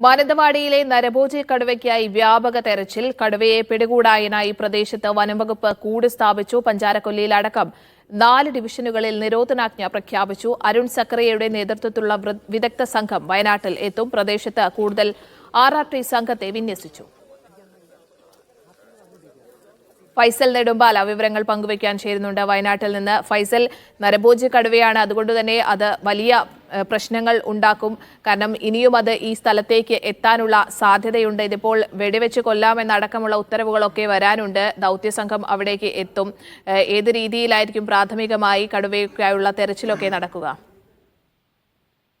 മാനന്തവാടിയിലെ നരഭോജി കടുവയ്ക്കായി വ്യാപക തെരച്ചിൽ. കടുവയെ പിടികൂടായനായി പ്രദേശത്ത് വനംവകുപ്പ് കൂട് സ്ഥാപിച്ചു. പഞ്ചാരക്കൊല്ലിയിലടക്കം നാല് ഡിവിഷനുകളിൽ നിരോധനാജ്ഞ പ്രഖ്യാപിച്ചു. അരുൺ സക്കറിയയുടെ നേതൃത്വത്തിലുള്ള വിദഗ്ധ സംഘം വയനാട്ടിൽ എത്തും. പ്രദേശത്ത് കൂടുതൽ ആർ സംഘത്തെ വിന്യസിച്ചു. ഫൈസൽ നെടുമ്പാല വിവരങ്ങൾ പങ്കുവയ്ക്കാൻ ചേരുന്നുണ്ട്. വയനാട്ടിൽ നിന്ന് ഫൈസൽ നരഭോജി കടുവയാണ്. അതുകൊണ്ട് തന്നെ അത് വലിയ പ്രശ്നങ്ങൾ ഉണ്ടാക്കും. കാരണം ഇനിയും അത് ഈ സ്ഥലത്തേക്ക് എത്താനുള്ള സാധ്യതയുണ്ട്. ഇതിപ്പോൾ വെടിവെച്ച് കൊല്ലാമെന്നടക്കമുള്ള ഉത്തരവുകളൊക്കെ വരാനുണ്ട്. ദൗത്യസംഘം അവിടേക്ക് എത്തും. ഏത് രീതിയിലായിരിക്കും പ്രാഥമികമായി കടുവയ്ക്കായുള്ള തെരച്ചിലൊക്കെ നടക്കുക?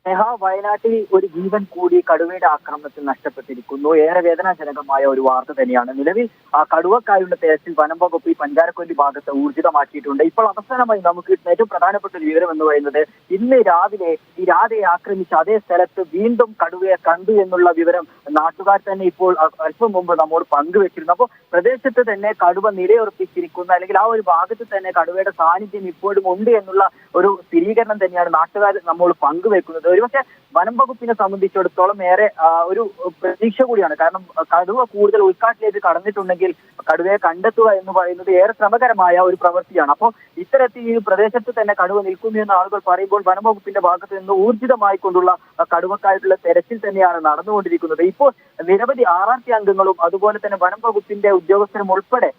സ്നേഹ വയനാട്ടിൽ ഒരു ജീവൻ കൂടി കടുവയുടെ ആക്രമണത്തിൽ നഷ്ടപ്പെട്ടിരിക്കുന്നു. ഏറെ വേദനാജനകമായ ഒരു വാർത്ത തന്നെയാണ്. നിലവിൽ ആ കടുവക്കായുള്ള തെരച്ചിൽ വനം വകുപ്പ് ഈ പഞ്ചാരക്കൊല്ലി ഭാഗത്ത് ഊർജിതമാക്കിയിട്ടുണ്ട്. ഇപ്പോൾ അവസാനമായി നമുക്ക് കിട്ടുന്ന ഏറ്റവും പ്രധാനപ്പെട്ട ഒരു വിവരം എന്ന് പറയുന്നത് ഇന്ന് രാവിലെ ഈ രാധയെ ആക്രമിച്ച അതേ സ്ഥലത്ത് വീണ്ടും കടുവയെ കണ്ടു എന്നുള്ള വിവരം നാട്ടുകാർ തന്നെ ഇപ്പോൾ അല്പം മുമ്പ് നമ്മോട് പങ്കുവെച്ചിരുന്നു. അപ്പോൾ പ്രദേശത്ത് തന്നെ കടുവ നിലയുറപ്പിച്ചിരിക്കുന്ന. അല്ലെങ്കിൽ ആ ഒരു ഭാഗത്ത് തന്നെ കടുവയുടെ സാന്നിധ്യം ഇപ്പോഴും ഉണ്ട് എന്നുള്ള ഒരു സ്ഥിരീകരണം തന്നെയാണ് നാട്ടുകാർ നമ്മോട് പങ്കുവെക്കുന്നത്. ഒരുപക്ഷെ വനം വകുപ്പിനെ സംബന്ധിച്ചിടത്തോളം ഏറെ ഒരു പ്രതീക്ഷ കൂടിയാണ്. കാരണം കടുവ കൂടുതൽ ഉൾക്കാട്ടിലേക്ക് കടന്നിട്ടുണ്ടെങ്കിൽ കടുവയെ കണ്ടെത്തുക എന്ന് പറയുന്നത് ഏറെ ശ്രമകരമായ ഒരു പ്രവൃത്തിയാണ്. അപ്പോൾ ഇത്തരത്തിൽ ഈ പ്രദേശത്ത് തന്നെ കടുവ നിൽക്കുന്നു എന്ന് ആളുകൾ പറയുമ്പോൾ വനം വകുപ്പിന്റെ ഭാഗത്ത് നിന്ന് ഊർജിതമായി കൊണ്ടുള്ള കടുവക്കായിട്ടുള്ള തെരച്ചിൽ തന്നെയാണ് നടന്നുകൊണ്ടിരിക്കുന്നത്. ഇപ്പോൾ നിരവധി ആർ അംഗങ്ങളും അതുപോലെ തന്നെ വനം വകുപ്പിന്റെ ഉദ്യോഗസ്ഥരും ഉൾപ്പെടെ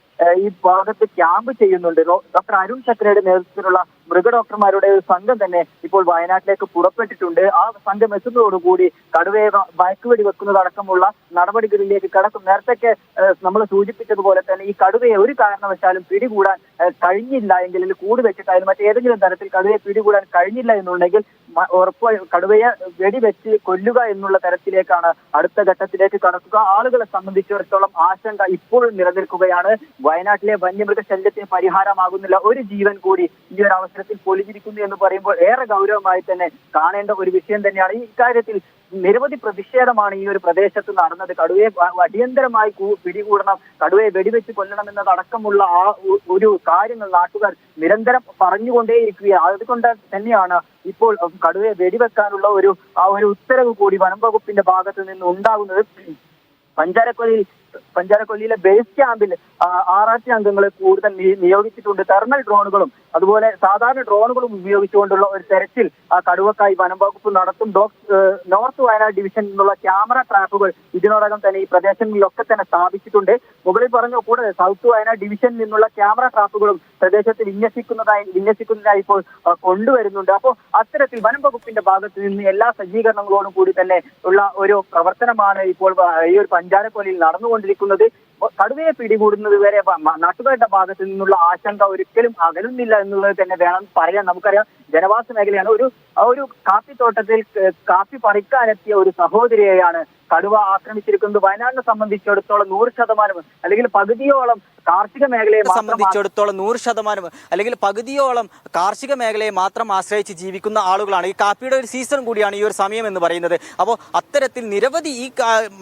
ഈ ഭാഗത്ത് ക്യാമ്പ് ചെയ്യുന്നുണ്ട്. ഡോക്ടർ അരുൺ ചക്രയുടെ നേതൃത്വത്തിലുള്ള മൃഗ ഡോക്ടർമാരുടെ ഒരു സംഘം തന്നെ ഇപ്പോൾ വയനാട്ടിലേക്ക് പുറപ്പെട്ടിട്ടുണ്ട്. ആ സംഘം എത്തുന്നതോടുകൂടി കടുവയെ വയക്കുവെടി വെക്കുന്നതടക്കമുള്ള നടപടികളിലേക്ക് കടക്കും. നേരത്തെ നമ്മൾ സൂചിപ്പിച്ചതുപോലെ തന്നെ ഈ കടുവയെ ഒരു കാരണവശാലും പിടികൂടാൻ കഴിഞ്ഞില്ല എങ്കിൽ കൂട് വെച്ചിട്ടായാലും മറ്റേതെങ്കിലും തരത്തിൽ കടുവയെ പിടികൂടാൻ കഴിഞ്ഞില്ല എന്നുണ്ടെങ്കിൽ ഉറപ്പായും കടുവയെ വെടിവെച്ച് കൊല്ലുക എന്നുള്ള തരത്തിലേക്കാണ് അടുത്ത ഘട്ടത്തിലേക്ക് കടക്കുക. ആളുകളെ സംബന്ധിച്ചിടത്തോളം ആശങ്ക ഇപ്പോഴും നിലനിൽക്കുകയാണ്. വയനാട്ടിലെ വന്യമൃഗ ശല്യത്തിന് പരിഹാരമാകുന്നില്ല. ഒരു ജീവൻ കൂടി ഈ ഒരു അവസരത്തിൽ പൊലിഞ്ഞിരിക്കുന്നു എന്ന് പറയുമ്പോൾ ഏറെ ഗൗരവമായി തന്നെ കാണേണ്ട ഒരു വിഷയം തന്നെയാണ്. ഈ ഇക്കാര്യത്തിൽ നിരവധി പ്രതിഷേധമാണ് ഈ ഒരു പ്രദേശത്ത് നടന്നത്. കടുവയെ അടിയന്തരമായി പിടികൂടണം കടുവയെ വെടിവെച്ച് കൊല്ലണം എന്നതടക്കമുള്ള ആ ഒരു കാര്യങ്ങൾ നാട്ടുകാർ നിരന്തരം പറഞ്ഞുകൊണ്ടേയിരിക്കുകയാണ്. അതുകൊണ്ട് തന്നെയാണ് ഇപ്പോൾ കടുവയെ വെടിവെക്കാനുള്ള ഒരു ആ ഒരു ഉത്തരവ് കൂടി വനം വകുപ്പിന്റെ ഭാഗത്ത് നിന്ന് ഉണ്ടാകുന്നത്. പഞ്ചാരക്കൊല്ലിയിൽ പഞ്ചാരക്കൊല്ലിയിലെ ബേസ് ക്യാമ്പിൽ ആർ അംഗങ്ങളെ കൂടുതൽ നിയോഗിച്ചിട്ടുണ്ട്. തെർമൽ ഡ്രോണുകളും അതുപോലെ സാധാരണ ഡ്രോണുകളും ഉപയോഗിച്ചുകൊണ്ടുള്ള ഒരു തെരച്ചിൽ കടുവക്കായി വനം വകുപ്പ് നടത്തും. നോർത്ത് വയനാട് ഡിവിഷൻ നിന്നുള്ള ക്യാമറ ട്രാപ്പുകൾ ഇതിനോടകം തന്നെ ഈ പ്രദേശങ്ങളിലൊക്കെ തന്നെ സ്ഥാപിച്ചിട്ടുണ്ട്. മുകളിൽ പറഞ്ഞ കൂടെ സൗത്ത് വയനാട് ഡിവിഷനിൽ നിന്നുള്ള ക്യാമറ ട്രാപ്പുകളും പ്രദേശത്ത് വിന്യസിക്കുന്നതായി വിന്യസിക്കുന്നതായി ഇപ്പോൾ കൊണ്ടുവരുന്നുണ്ട്. അപ്പോൾ അത്തരത്തിൽ വനം വകുപ്പിന്റെ ഭാഗത്ത് നിന്ന് എല്ലാ സജ്ജീകരണങ്ങളോടും കൂടി തന്നെ ഉള്ള ഒരു പ്രവർത്തനമാണ് ഇപ്പോൾ ഈ ഒരു പഞ്ചാരക്കൊലയിൽ നടന്നുകൊണ്ടിരിക്കുന്നത്. അപ്പോൾ കടുവയെ പിടികൂടുന്നത് വരെ നാട്ടുകാരുടെ ഭാഗത്ത് നിന്നുള്ള ആശങ്ക ഒരിക്കലും അകലുന്നില്ല എന്നുള്ളത് തന്നെ വേണം പറയാൻ നമുക്കറിയാം ജനവാസ മേഖലയാണ് ഒരു ഒരു കാപ്പിത്തോട്ടത്തിൽ കാപ്പി പറിക്കാനെത്തിയ ഒരു സഹോദരിയെയാണ് കടുവ ആക്രമിച്ചിരിക്കുന്നത് വയനാടിനെ സംബന്ധിച്ചിടത്തോളം നൂറ് ശതമാനം അല്ലെങ്കിൽ പകുതിയോളം കാർഷിക മേഖലയെ സംബന്ധിച്ചിടത്തോളം നൂറ് ശതമാനം അല്ലെങ്കിൽ പകുതിയോളം കാർഷിക മേഖലയെ മാത്രം ആശ്രയിച്ച് ജീവിക്കുന്ന ആളുകളാണ്. ഈ കാപ്പിയുടെ ഒരു സീസൺ കൂടിയാണ് ഈ ഒരു സമയം എന്ന് പറയുന്നത്. അപ്പോൾ അത്തരത്തിൽ നിരവധി ഈ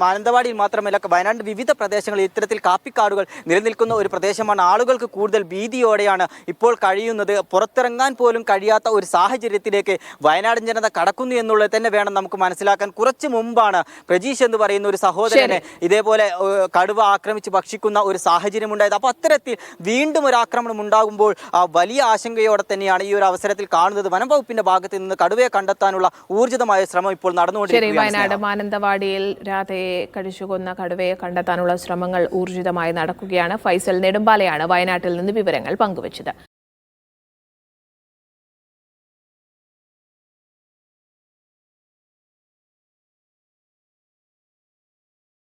മാനന്തവാടിയിൽ മാത്രമല്ല വയനാട് വിവിധ പ്രദേശങ്ങളിൽ ഇത്തരത്തിൽ കാപ്പിക്കാടുകൾ നിലനിൽക്കുന്ന ഒരു പ്രദേശമാണ്. ആളുകൾക്ക് കൂടുതൽ ഭീതിയോടെയാണ് ഇപ്പോൾ കഴിയുന്നത്. പുറത്തിറങ്ങാൻ പോലും കഴിയാത്ത ഒരു സാഹചര്യത്തിലേക്ക് വയനാടൻ ജനത കടക്കുന്നു എന്നുള്ളത് തന്നെ വേണം നമുക്ക് മനസ്സിലാക്കാൻ. കുറച്ച് മുമ്പാണ് പ്രജീഷ് എന്ന് പറയുന്ന ഒരു സഹോദരനെ ഇതേപോലെ കടുവ ആക്രമിച്ച് ഭക്ഷിക്കുന്ന ഒരു സാഹചര്യം ഉണ്ടായത് അപ്പോൾ അത്തരത്തിൽ വീണ്ടും ഒരു ആക്രമണം ഉണ്ടാകുമ്പോൾ വലിയ ആശങ്കയോടെ തന്നെയാണ് ഈ ഒരു അവസരത്തിൽ കാണുന്നത്. വനം വകുപ്പിന്റെ ഭാഗത്ത് നിന്ന് കടുവയെ കണ്ടെത്താനുള്ള ഊർജിതമായ ശ്രമം ഇപ്പോൾ നടന്നുകൊണ്ടിരിക്കുകയാണ് വയനാട്. മാനന്തവാടിയിൽ രാധയെ കടിച്ചുകൊന്ന കടുവയെ കണ്ടെത്താനുള്ള ശ്രമങ്ങൾ ഊർജിതമായി നടക്കുകയാണ്. ഫൈസൽ നെടുമ്പാലയാണ് വയനാട്ടിൽ നിന്ന് വിവരങ്ങൾ പങ്കുവച്ചത്.